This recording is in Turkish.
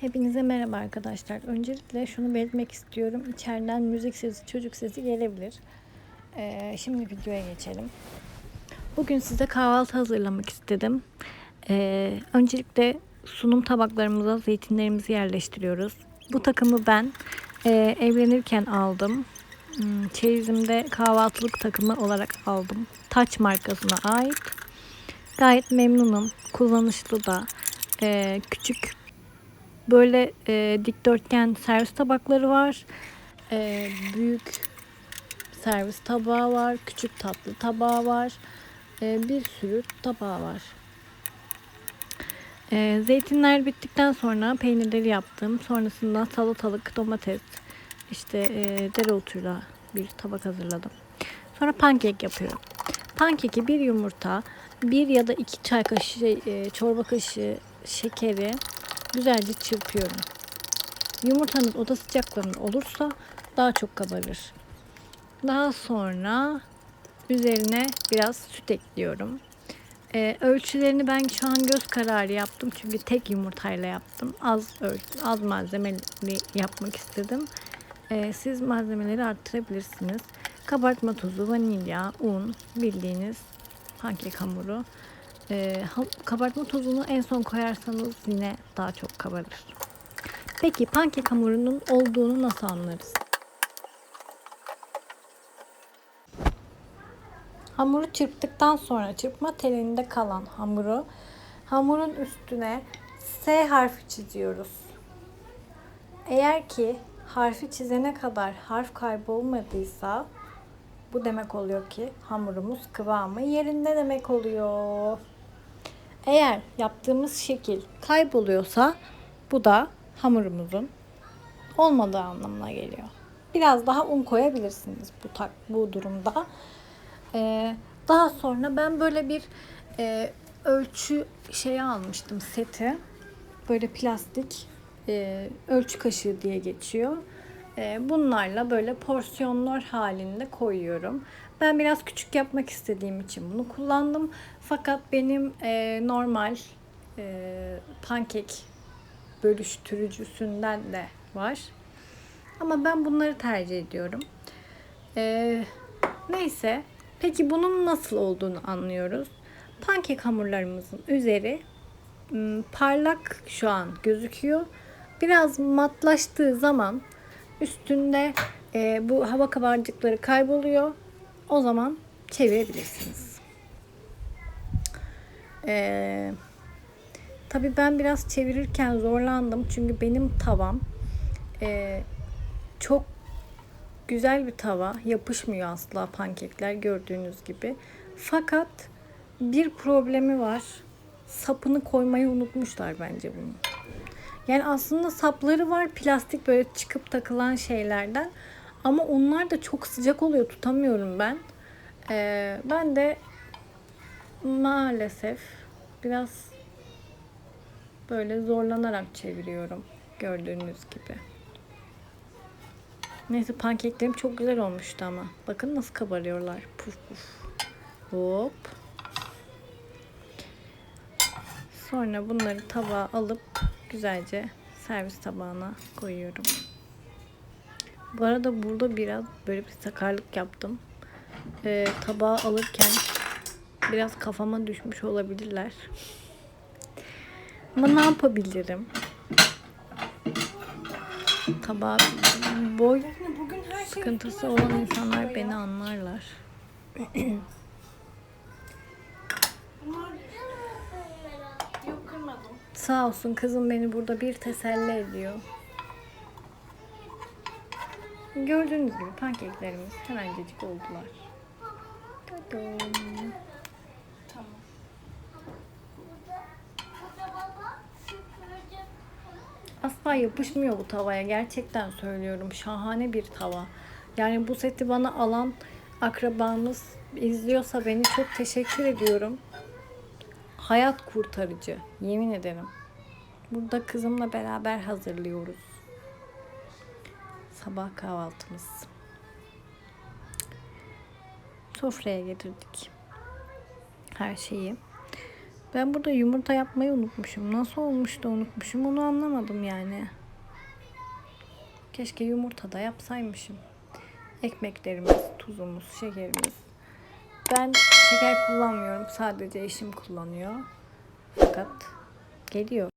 Hepinize merhaba arkadaşlar. Öncelikle şunu belirtmek istiyorum. İçeriden müzik sesi, çocuk sesi gelebilir. Ee, şimdi videoya geçelim. Bugün size kahvaltı hazırlamak istedim. Ee, öncelikle sunum tabaklarımıza zeytinlerimizi yerleştiriyoruz. Bu takımı ben e, evlenirken aldım. Hmm, Çeyizimde kahvaltılık takımı olarak aldım. Taç markasına ait. Gayet memnunum. Kullanışlı da. Ee, küçük böyle e, dikdörtgen servis tabakları var. E, büyük servis tabağı var. Küçük tatlı tabağı var. E, bir sürü tabağı var. E, zeytinler bittikten sonra peynirleri yaptım. Sonrasında salatalık, domates, işte e, dereotuyla bir tabak hazırladım. Sonra pankek yapıyorum. Pankeki bir yumurta, bir ya da iki çay kaşığı e, çorba kaşığı şekeri güzelce çırpıyorum. Yumurtanız oda sıcaklığında olursa daha çok kabarır. Daha sonra üzerine biraz süt ekliyorum. Ee, ölçülerini ben şu an göz kararı yaptım çünkü tek yumurtayla yaptım. Az ölçü, az malzemeli yapmak istedim. Ee, siz malzemeleri arttırabilirsiniz. Kabartma tozu, vanilya, un, bildiğiniz pankek hamuru. Ee, kabartma tozunu en son koyarsanız yine daha çok kabarır. Peki pankek hamurunun olduğunu nasıl anlarız? Hamuru çırptıktan sonra çırpma telinde kalan hamuru hamurun üstüne S harfi çiziyoruz. Eğer ki harfi çizene kadar harf kaybolmadıysa bu demek oluyor ki hamurumuz kıvamı yerinde demek oluyor. Eğer yaptığımız şekil kayboluyorsa bu da hamurumuzun olmadığı anlamına geliyor. Biraz daha un koyabilirsiniz bu tak bu durumda. Ee, daha sonra ben böyle bir e, ölçü şeyi almıştım seti. Böyle plastik e, ölçü kaşığı diye geçiyor. E, bunlarla böyle porsiyonlar halinde koyuyorum. Ben biraz küçük yapmak istediğim için bunu kullandım. Fakat benim e, normal e, pankek bölüştürücüsünden de var. Ama ben bunları tercih ediyorum. E, neyse. Peki bunun nasıl olduğunu anlıyoruz. Pankek hamurlarımızın üzeri parlak şu an gözüküyor. Biraz matlaştığı zaman üstünde e, bu hava kabarcıkları kayboluyor. O zaman çevirebilirsiniz. Ee, tabii ben biraz çevirirken zorlandım. Çünkü benim tavam e, çok güzel bir tava. Yapışmıyor asla pankekler gördüğünüz gibi. Fakat bir problemi var. Sapını koymayı unutmuşlar bence bunu. Yani aslında sapları var plastik böyle çıkıp takılan şeylerden. Ama onlar da çok sıcak oluyor tutamıyorum ben. Ee, ben de maalesef biraz böyle zorlanarak çeviriyorum gördüğünüz gibi. Neyse pankeklerim çok güzel olmuştu ama. Bakın nasıl kabarıyorlar. Puf puf. Hop. Sonra bunları tabağa alıp güzelce servis tabağına koyuyorum. Bu arada burada biraz böyle bir sakarlık yaptım. Ee, tabağı alırken biraz kafama düşmüş olabilirler. Ama ne yapabilirim? Tabağı boy sıkıntısı olan insanlar beni anlarlar. Sağ olsun kızım beni burada bir teselli ediyor. Gördüğünüz gibi pankeklerimiz hemencecik oldular. Tadam. Asla yapışmıyor bu tavaya. Gerçekten söylüyorum. Şahane bir tava. Yani bu seti bana alan akrabamız izliyorsa beni çok teşekkür ediyorum. Hayat kurtarıcı. Yemin ederim. Burada kızımla beraber hazırlıyoruz. Sabah kahvaltımız. Sofraya getirdik. Her şeyi. Ben burada yumurta yapmayı unutmuşum. Nasıl olmuş da unutmuşum onu anlamadım yani. Keşke yumurta da yapsaymışım. Ekmeklerimiz, tuzumuz, şekerimiz. Ben şeker kullanmıyorum. Sadece eşim kullanıyor. Fakat geliyor.